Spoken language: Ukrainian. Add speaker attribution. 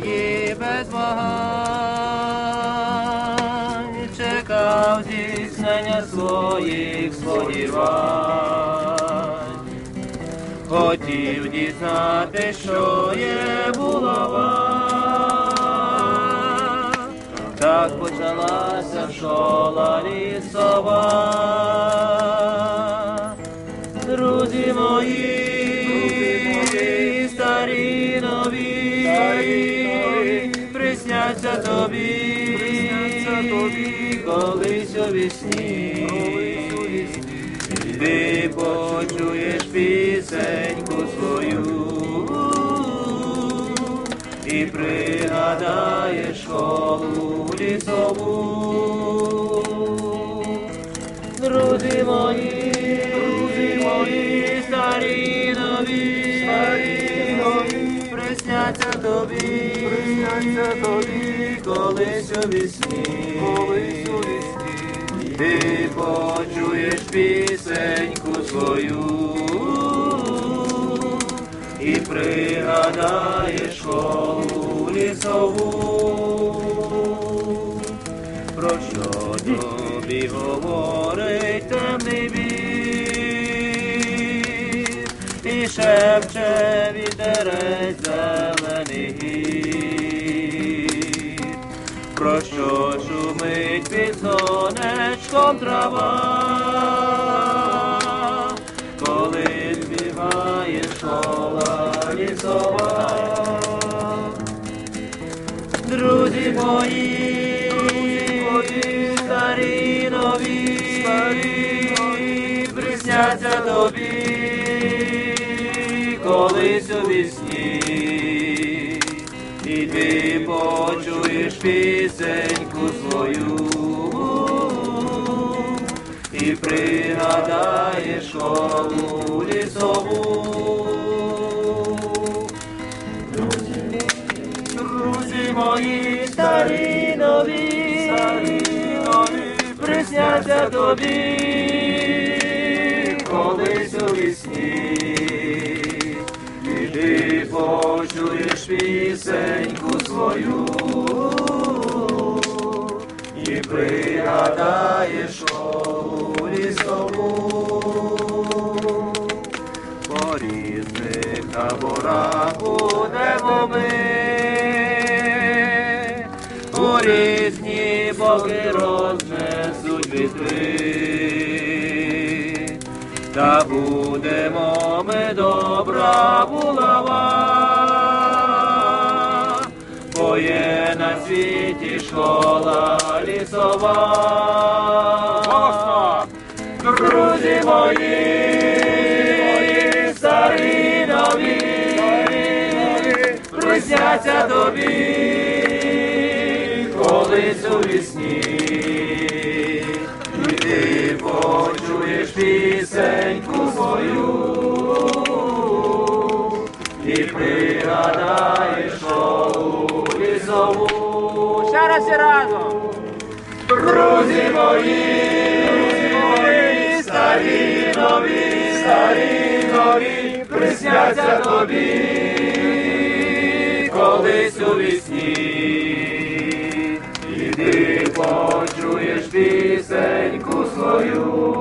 Speaker 1: краї без чекав здійснення своїх сподівань, хотів дізнати, що є булава, так почалася шола лісова, друзі мої, старі присняться тобі, колись у вісні. Ти почуєш пісеньку свою. І пригадаєш школу лісову. Друзі мої, друзі мої, старі нові, старі нові, присняться тобі, присняться тобі, колись у вісні, колись у вісні, ти почуєш пісеньку свою. І пригадаєш школу лісову. Про що тобі говорить темний вір, і шепче вітерець сонечком трава, коли співає школа лісова. Друзі мої, старі нові, присняться тобі, колись у вісні, і ти почуєш пісеньку свою, і пригадаєш школу лісову. Друзі мої, старі нові, старі нові, присняться тобі, колись у вісні, і ти почуєш пісеньку свою, і пригадаєш різних таборах будемо ми, у різні боки рознесуть вітри, та будемо ми добра булава, бо є на світі школа лісова. Присняться тобі, колись у вісні, і ти почуєш пісеньку свою, і пригадаєш школу лісову.
Speaker 2: Ще раз і разом.
Speaker 1: Друзі мої, мої, старі нові, старі нові, присняться тобі, колись у вісні, і ти почуєш пісеньку свою,